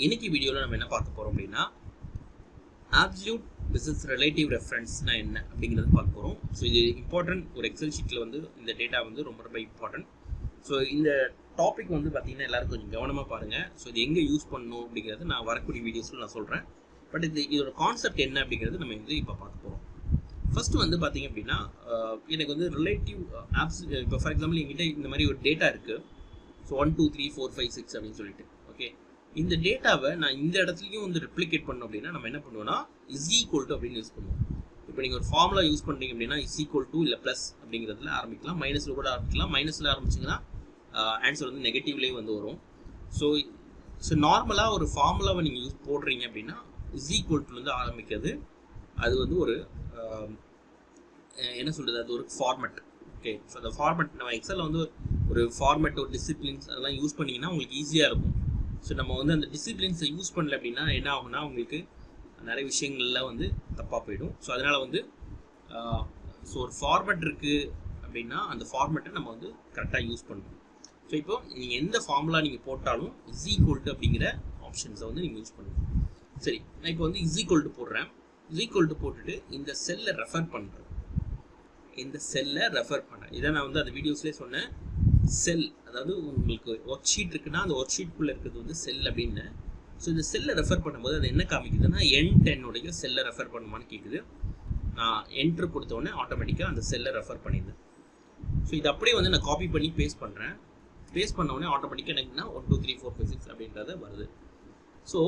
இன்னைக்கு வீடியோவில் நம்ம என்ன பார்க்க போகிறோம் அப்படின்னா ஆப்சல்யூட் பிஸ்னஸ் ரிலேட்டிவ் ரெஃபரன்ஸ்னா என்ன அப்படிங்கிறது பார்க்க போகிறோம் ஸோ இது இம்பார்ட்டன்ட் ஒரு எக்ஸல் ஷீட்டில் வந்து இந்த டேட்டா வந்து ரொம்ப ரொம்ப இம்பார்ட்டன்ட் ஸோ இந்த டாபிக் வந்து பார்த்தீங்கன்னா எல்லாரும் கொஞ்சம் கவனமாக பாருங்கள் ஸோ இது எங்கே யூஸ் பண்ணணும் அப்படிங்கிறது நான் வரக்கூடிய வீடியோஸில் நான் சொல்கிறேன் பட் இது இதோட கான்செப்ட் என்ன அப்படிங்கிறது நம்ம வந்து இப்போ பார்க்க போகிறோம் ஃபர்ஸ்ட் வந்து பார்த்தீங்க அப்படின்னா எனக்கு வந்து ரிலேட்டிவ் ஆப்ஸ் இப்போ ஃபார் எக்ஸாம்பிள் என்கிட்ட இந்த மாதிரி ஒரு டேட்டா இருக்குது so one two three four five six அப்படின்னு சொல்லிட்டு. ஓகே இந்த டேட்டாவை நான் இந்த இடத்துலையும் வந்து ரெப்ளிகேட் பண்ணோம் அப்படின்னா நம்ம என்ன பண்ணுவோம்னா இஸ் ஈக்குவல் டு அப்படின்னு யூஸ் பண்ணுவோம். இப்போ நீங்கள் ஒரு ஃபார்முலா யூஸ் பண்ணுறீங்க அப்படின்னா இஸ் ஈக்குவல் டு இல்லை ப்ளஸ் அப்படிங்கிறதுல ஆரம்பிக்கலாம். மைனஸில் கூட ஆரம்பிக்கலாம். மைனஸில் ஆரம்பிச்சிங்கன்னா ஆன்சர் வந்து நெகட்டிவ்லேயே வந்து வரும். ஸோ ஸோ நார்மலாக ஒரு ஃபார்முலாவை நீங்கள் யூஸ் போடுறீங்க அப்படின்னா இஸ் ஈக்குவல் டுலேருந்து ஆரம்பிக்கிறது அது வந்து ஒரு என்ன சொல்கிறது அது ஒரு ஃபார்மெட் ஓகே ஸோ அந்த ஃபார்மெட் நம்ம எக்ஸலில் வந்து ஒரு ஃபார்மெட் ஒரு டிசிப்ளின்ஸ் அதெல்லாம் யூஸ் பண்ணிங்கன்னா உங்களுக்கு ஈஸியாக இருக்கும். ஸோ நம்ம வந்து அந்த டிசிப்ளின்ஸை யூஸ் பண்ணல அப்படின்னா என்ன ஆகும்னா உங்களுக்கு நிறைய விஷயங்கள்ல வந்து தப்பாக போயிடும். ஸோ அதனால் வந்து ஸோ ஒரு ஃபார்மெட் இருக்குது அப்படின்னா அந்த ஃபார்மெட்டை நம்ம வந்து கரெக்டாக யூஸ் பண்ணணும். ஸோ இப்போ நீங்கள் எந்த ஃபார்முலா நீங்கள் போட்டாலும் இஸ் ஈக்குவல் டு அப்படிங்கிற ஆப்ஷன்ஸை வந்து நீங்கள் யூஸ் பண்ணணும் சரி நான் இப்போ வந்து இஸ் ஈக்குவல் டு போடுறேன். இஸ் ஈக்குவல் டு போட்டுட்டு இந்த செல்லை ரெஃபர் பண்ணுறேன் இந்த செல்லை ரெஃபர் பண்ணேன் இதை நான் வந்து அந்த வீடியோஸ்லேயே சொன்னேன். செல் அதாவது உங்களுக்கு ஒர்க் ஷீட் இருக்குன்னா அந்த ஒர்க் ஷீட்குள்ளே இருக்கிறது வந்து செல் அப்படின்னு. ஸோ இந்த செல்லை ரெஃபர் பண்ணும்போது அது என்ன காமிக்குதுன்னா என் டென்னுடைய செல்லை ரெஃபர் பண்ணுமான்னு கேட்குது நான் என்ட்ரு கொடுத்தோடனே ஆட்டோமேட்டிக்காக அந்த செல்லை ரெஃபர் பண்ணிடுது. ஸோ இது அப்படியே வந்து நான் காப்பி பண்ணி பேஸ்ட் பண்ணுறேன் பேஸ்ட் பண்ண உடனே ஆட்டோமேட்டிக்காக எனக்குன்னா one two three four five six அப்படின்றது வருது. ஸோ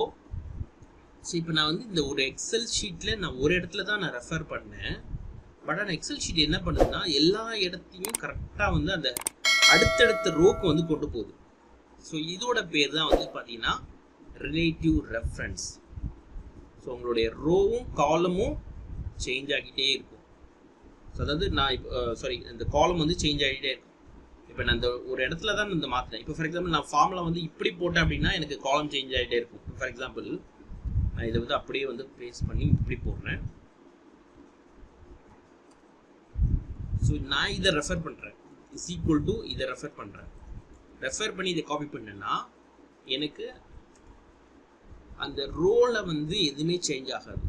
ஸோ இப்போ நான் வந்து இந்த ஒரு எக்ஸல் ஷீட்டில் நான் ஒரு இடத்துல தான் நான் ரெஃபர் பண்ணேன். பட் ஆனால் எக்ஸல் ஷீட் என்ன பண்ணுதுன்னா எல்லா இடத்தையும் கரெக்டாக வந்து அந்த அடுத்தடுத்த ரோக்கு வந்து கொண்டு போகுது. ஸோ இதோட பேர் தான் வந்து பார்த்தீங்கன்னா ரிலேட்டிவ் ரெஃபரன்ஸ் ஸோ உங்களுடைய ரோவும் காலமும் சேஞ்ச் ஆகிட்டே இருக்கும். ஸோ அதாவது நான் இப்போ சாரி இந்த காலம் வந்து சேஞ்ச் ஆகிட்டே இருக்கும். இப்போ நான் இந்த ஒரு இடத்துல தான் இந்த மாற்றினேன் இப்போ ஃபார் எக்ஸாம்பிள் நான் ஃபார்மில் வந்து இப்படி போட்டேன் அப்படின்னா எனக்கு காலம் சேஞ்ச் ஆகிட்டே இருக்கும். ஃபார் எக்ஸாம்பிள் நான் இதை வந்து அப்படியே வந்து பேஸ் பண்ணி இப்படி போடுறேன். ஸோ நான் இதை ரெஃபர் பண்ணுறேன் இஸ் ஈக்குவல் டு இதை ரெஃபர் பண்ணுறேன் ரெஃபர் பண்ணி இதை காப்பி பண்ணேன்னா எனக்கு அந்த ரோவில் வந்து எதுவுமே சேஞ்ச் ஆகாது.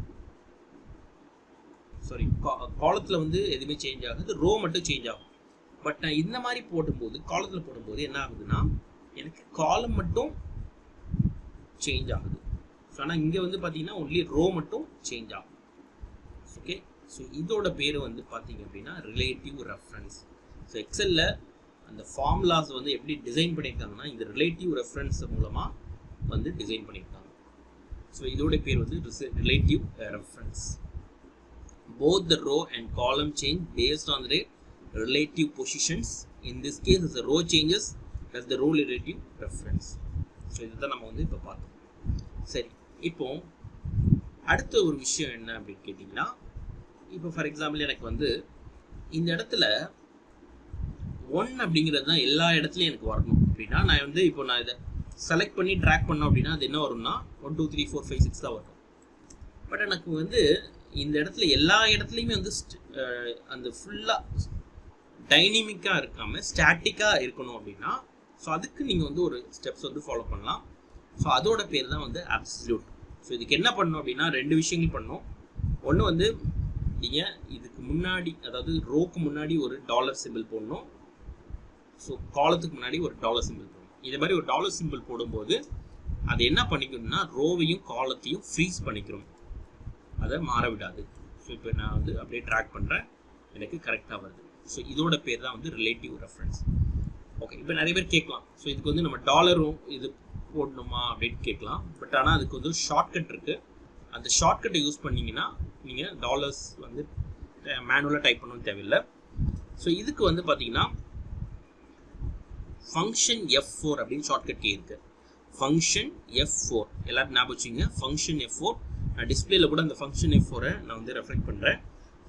சாரி காலத்தில் வந்து எதுவுமே சேஞ்ச் ஆகாது. ரோ மட்டும் சேஞ்ச் ஆகும். பட் நான் இந்த மாதிரி போடும்போது காலத்தில் போடும்போது என்ன ஆகுதுன்னா எனக்கு காலம் மட்டும் சேஞ்ச் ஆகுது. ஸோ ஆனால் இங்கே வந்து பார்த்தீங்கன்னா ஒன்லி ரோ மட்டும் சேஞ்ச் ஆகும். ஓகே ஸோ இதோட பேர் வந்து பார்த்தீங்க அப்படின்னா ரிலேட்டிவ் ரெஃபரன்ஸ் ஸோ எக்ஸலில் அந்த ஃபார்முலாஸ் வந்து எப்படி டிசைன் பண்ணியிருக்காங்கன்னா இந்த ரிலேட்டிவ் ரெஃபரன்ஸ் மூலமாக வந்து டிசைன் பண்ணியிருக்காங்க. ஸோ இதோட பேர் வந்து relative reference both the row and column change based on their relative positions in this case is row changes as the the relative relative reference. So இதுதான் நம்ம வந்து இப்போ பார்த்தோம். சரி இப்போ அடுத்த ஒரு விஷயம் என்ன அப்படின்னு கேட்டிங்கன்னா இப்போ ஃபார் எக்ஸாம்பிள் எனக்கு வந்து இந்த இடத்துல ஒன் அப்படிங்கிறது தான் எல்லா இடத்துலையும் எனக்கு வரணும் அப்படின்னா நான் வந்து இப்போ நான் இதை செலக்ட் பண்ணி ட்ராக் பண்ணோம் அப்படின்னா அது என்ன வரும்னா one two three four five six தான் வரும். பட் எனக்கு வந்து இந்த இடத்துல எல்லா இடத்துலையுமே வந்து அந்த ஃபுல்லாக டைனமிக்காக இருக்காமல் ஸ்டாட்டிக்காக இருக்கணும் அப்படின்னா ஸோ அதுக்கு நீங்கள் வந்து ஒரு ஸ்டெப்ஸ் வந்து ஃபாலோ பண்ணலாம். ஸோ அதோட பேர் தான் வந்து அப்சல்யூட் ஸோ இதுக்கு என்ன பண்ணணும் அப்படின்னா ரெண்டு விஷயங்கள் பண்ணணும். ஒன்று வந்து நீங்கள் இதுக்கு முன்னாடி அதாவது ரோக்கு முன்னாடி ஒரு டாலர் சிம்பிள் போடணும். ஸோ காலத்துக்கு முன்னாடி ஒரு டாலர் சிம்பிள் போடணும் இதே மாதிரி ஒரு டாலர் சிம்பிள் போடும்போது அது என்ன பண்ணிக்கணும்னா ரோவையும் காலத்தையும் ஃப்ரீஸ் பண்ணிக்கிறோம் அதை மாற விடாது ஸோ இப்போ நான் வந்து அப்படியே ட்ராக் பண்ணுறேன் எனக்கு கரெக்டாக வருது. ஸோ இதோட பேர் தான் வந்து ரிலேட்டிவ் ரெஃபரன்ஸ் ஓகே இப்போ நிறைய பேர் கேட்கலாம். ஸோ இதுக்கு வந்து நம்ம டாலரும் இது போடணுமா அப்படின்னு கேட்கலாம். பட் ஆனால் அதுக்கு வந்து ஷார்ட்கட் இருக்குது அந்த ஷார்ட்கட்டை யூஸ் பண்ணிங்கன்னா நீங்கள் டாலர்ஸ் வந்து மேனுவலாக டைப் பண்ணணும்னு தேவையில்லை. ஸோ இதுக்கு வந்து பார்த்தீங்கன்னா ஃபங்க்ஷன் எஃப் ஃபோர் அப்படின்னு ஷார்ட்கட் கே இருக்கு. ஃபங்க்ஷன் எஃப் ஃபோர் எல்லாரும் ஞாபகம் வச்சுங்க ஃபங்க்ஷன் எஃப் ஃபோர் நான் டிஸ்பிளேல கூட அந்த ஃபங்க்ஷன் எஃப் ஃபோரை நான் வந்து ரெஃப்ளெக்ட் பண்ணுறேன்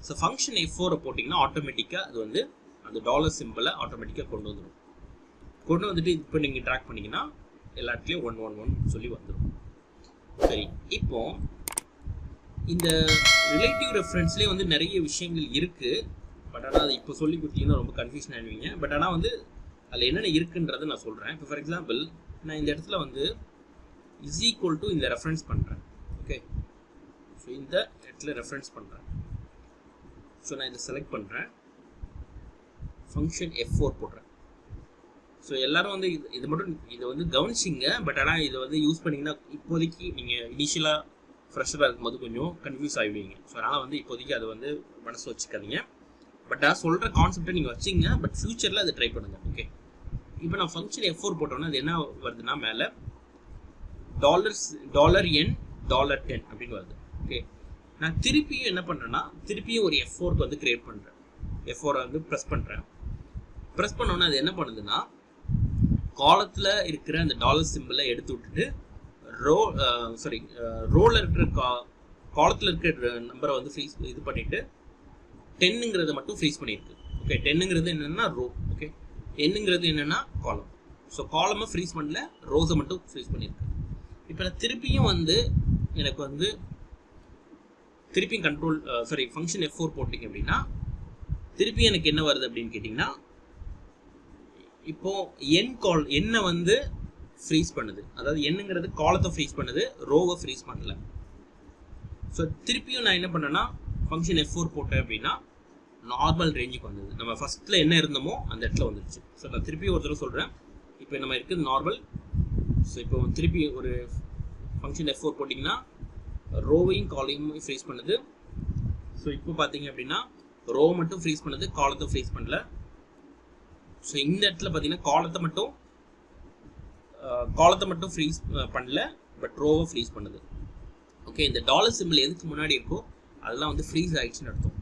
ஸோ ஃபங்க்ஷன் எஃப் ஃபோரை போட்டிங்கன்னா ஆட்டோமேட்டிக்காக அது வந்து அந்த டாலர் சிம்பிளை ஆட்டோமேட்டிக்காக கொண்டு வந்துடும் கொண்டு வந்துட்டு இப்போ நீங்கள் ட்ராக் பண்ணிங்கன்னா எல்லாத்துலேயும் ஒன் ஒன் ஒன் சொல்லி வந்துடும் சரி இப்போ இந்த ரிலேட்டிவ் ரெஃபரன்ஸ்லேயே வந்து நிறைய விஷயங்கள் இருக்குது பட் ஆனால் அது இப்போ சொல்லி கொடுத்தீங்கன்னா ரொம்ப கன்ஃபியூஷன் ஆயிடுவீங்க. பட் ஆனால் வந்து அதில் என்னென்ன இருக்குன்றதை நான் சொல்கிறேன் இப்போ ஃபார் எக்ஸாம்பிள் நான் இந்த இடத்துல வந்து இஸ் ஈக்குவல் டு இந்த ரெஃபரன்ஸ் பண்ணுறேன் ஓகே ஸோ இந்த இடத்துல ரெஃபரன்ஸ் பண்ணுறேன் ஸோ நான் இதை செலக்ட் பண்ணுறேன் ஃபங்க்ஷன் எஃப் ஃபோர் போடுறேன். ஸோ எல்லோரும் வந்து இது இது மட்டும் இதை வந்து கவனிச்சிங்க. பட் ஆனால் இதை வந்து யூஸ் பண்ணிங்கன்னா இப்போதைக்கு நீங்கள் இனிஷியலாக ஃப்ரெஷராக இருக்கும்போது கொஞ்சம் கன்ஃபியூஸ் ஆகிடுவீங்க ஸோ அதனால் வந்து இப்போதைக்கு அதை வந்து மனசு வச்சுக்காதீங்க. பட் நான் சொல்கிற கான்செப்டை நீங்கள் வச்சிங்க. பட் ஃப்யூச்சரில் அதை ட்ரை பண்ணுங்கள் ஓகே இப்போ நான் ஃபங்க்ஷன் எஃப் ஃபோர் போட்டோன்னா அது என்ன வருதுன்னா மேலே dollars dollar N dollar ten அப்படின்னு வருது. ஓகே நான் திருப்பியும் என்ன பண்ணுறேன்னா திருப்பியும் ஒரு எஃப் ஃபோருக்கு வந்து கிரியேட் பண்ணுறேன் எஃப் ஃபோரை வந்து ப்ரெஸ் பண்ணுறேன் ப்ரெஸ் பண்ணோன்னா அது என்ன பண்ணுதுன்னா காலத்தில் இருக்கிற அந்த டாலர் சிம்பிளை எடுத்து விட்டுட்டு ரோ சாரி ரோவில் இருக்கிற கா காலத்தில் இருக்கிற நம்பரை வந்து ஃப்ரீஸ் இது பண்ணிவிட்டு டென்னுங்கிறத மட்டும் ஃப்ரீஸ் பண்ணியிருக்கு ஓகே டென்னுங்கிறது என்னென்னா ரோ ஓகே என்னங்கிறது என்னென்னா காலம் ஸோ காலமை ஃப்ரீஸ் பண்ணல ரோஸை மட்டும் ஃப்ரீஸ் பண்ணியிருக்கேன் இப்போ நான் திருப்பியும் வந்து எனக்கு வந்து திருப்பியும் control sorry function F four போட்டிங்க அப்படின்னா திருப்பி எனக்கு என்ன வருது அப்படின்னு கேட்டிங்கன்னா இப்போ என் கால் என்ன வந்து ஃப்ரீஸ் பண்ணுது. அதாவது என்னங்கிறது காலத்தை ஃப்ரீஸ் பண்ணுது ரோவை ஃப்ரீஸ் பண்ணல. ஸோ திருப்பியும் நான் என்ன பண்ணேன்னா ஃபங்க்ஷன் எஃப் ஃபோர் போட்டேன் அப்படின்னா நார்மல் ரேஞ்சுக்கு வந்தது. நம்ம ஃபஸ்ட்டில் என்ன இருந்தோமோ அந்த இடத்துல வந்துடுச்சு ஸோ நான் திருப்பி ஒரு தடவை சொல்கிறேன் இப்போ நம்ம இருக்குது நார்மல் ஸோ இப்போ திருப்பி ஒரு ஃபங்க்ஷன் எஃப் ஃபோர் போட்டிங்கன்னா ரோவையும் காலையும் ஃப்ரீஸ் பண்ணுது. ஸோ இப்போ பார்த்தீங்க அப்படின்னா ரோ மட்டும் ஃப்ரீஸ் பண்ணுது காலத்தை ஃப்ரீஸ் பண்ணல. ஸோ இந்த இடத்துல பார்த்தீங்கன்னா காலத்தை மட்டும் காலத்தை மட்டும் ஃப்ரீஸ் பண்ணல பட் ரோவை ஃப்ரீஸ் பண்ணுது. ஓகே இந்த டாலர் சிம்பிள் எதுக்கு முன்னாடி இருக்கோ அதெல்லாம் வந்து ஃப்ரீஸ் ஆகிடுச்சுன்னு அர்த்தம்.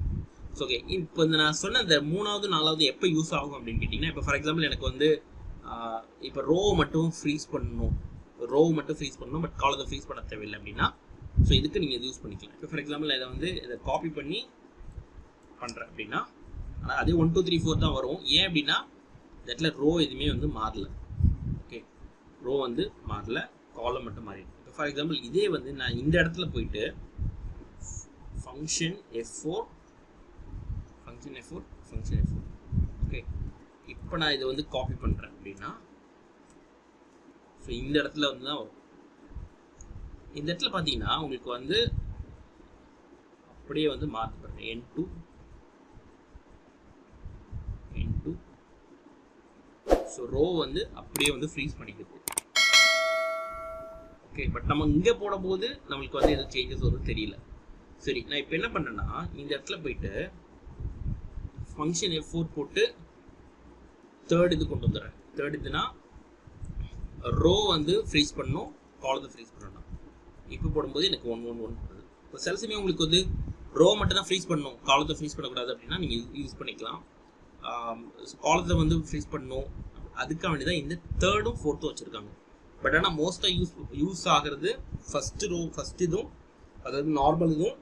ஸோ ஓகே இப்போ இந்த நான் சொன்ன இந்த மூணாவது நாலாவது எப்போ யூஸ் ஆகும் அப்படின்னு கேட்டிங்கன்னா இப்போ ஃபார் எக்ஸாம்பிள் எனக்கு வந்து இப்போ ரோ மட்டும் ஃப்ரீஸ் பண்ணணும். ரோ மட்டும் ஃப்ரீஸ் பண்ணணும் பட் காலத்தை ஃப்ரீஸ் பண்ண தேவையில்லை அப்படின்னா ஸோ இதுக்கு நீங்கள் இது யூஸ் பண்ணிக்கலாம். இப்போ ஃபார் எக்ஸாம்பிள் இதை வந்து இதை காப்பி பண்ணி பண்ணுறேன் அப்படின்னா ஆனால் அதே ஒன் டூ த்ரீ ஃபோர் தான் வரும். ஏன் அப்படின்னா இந்த இடத்துல ரோ எதுவுமே வந்து மாறல. ஓகே ரோ வந்து மாறல காலம் மட்டும் மாறிடும் இப்போ ஃபார் எக்ஸாம்பிள் இதே வந்து நான் இந்த இடத்துல போயிட்டு function F four function F four function F four okay இப்போ நான் இதை வந்து காப்பி பண்ணுறேன் அப்படின்னா ஸோ இந்த இடத்துல வந்து தான் வரும். இந்த இடத்துல பார்த்தீங்கன்னா உங்களுக்கு வந்து அப்படியே வந்து மாற்ற பண்ணுறேன் N two N two so row வந்து அப்படியே வந்து ஃப்ரீஸ் பண்ணிக்குது. ஓகே பட் நம்ம இங்கே போடும்போது நம்மளுக்கு வந்து எதுவும் சேஞ்சஸ் வந்து தெரியல. சரி நான் இப்போ என்ன பண்ணேன்னா இந்த இடத்துல போயிட்டு ஃபங்க்ஷன் எஃப் ஃபோர் போட்டு தேர்ட் இது கொண்டு வந்துடுறேன். தேர்ட் இதுனா ரோ வந்து ஃப்ரீஸ் பண்ணணும் காலத்தை ஃப்ரீஸ் பண்ணணும். இப்போ போடும்போது எனக்கு ஒன் ஒன் ஒன் போடுது. இப்போ சில சமயம் உங்களுக்கு வந்து ரோ மட்டும் தான் ஃப்ரீஸ் பண்ணணும் காலத்தை ஃப்ரீஸ் பண்ணக்கூடாது அப்படின்னா நீங்கள் யூஸ் பண்ணிக்கலாம். காலத்தை வந்து ஃப்ரீஸ் பண்ணணும். அதுக்காக வேண்டி தான் இந்த தேர்டும் ஃபோர்த்தும் வச்சுருக்காங்க. பட் ஆனால் மோஸ்ட்டாக யூஸ் யூஸ் ஆகிறது ஃபஸ்ட்டு ரோ ஃபஸ்ட் இதுவும் அதாவது நார்மல் இதுவும்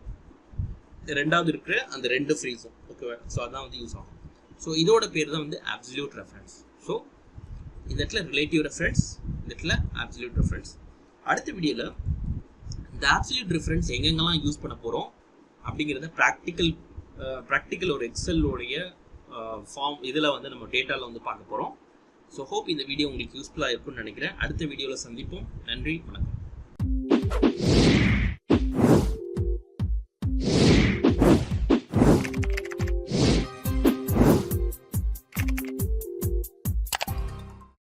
ரெண்டாவது இருக்கிற அந்த ரெண்டு ஃப்ரீஸும் ஓகேவா ஸோ அதான் வந்து யூஸ் ஆகும். ஸோ இதோட பேர் தான் வந்து அப்சல்யூட் ரெஃபரன்ஸ் ஸோ இந்த இடத்துல ரிலேட்டிவ் ரெஃபரன்ஸ் இந்த இடத்துல அப்சல்யூட் ரெஃபரன்ஸ் அடுத்த வீடியோவில் இந்த அப்சல்யூட் ரெஃபரன்ஸ் எங்கெங்கெல்லாம் யூஸ் பண்ண போகிறோம் அப்படிங்கிறத ப்ராக்டிக்கல் ப்ராக்டிக்கல் ஒரு எக்ஸலோடைய ஃபார்ம் இதில் வந்து நம்ம டேட்டாவில் வந்து பார்க்க போகிறோம் ஸோ ஹோப் இந்த வீடியோ உங்களுக்கு யூஸ்ஃபுல்லாக இருக்கும்னு நினைக்கிறேன். அடுத்த வீடியோவில் சந்திப்போம். நன்றி. வணக்கம்.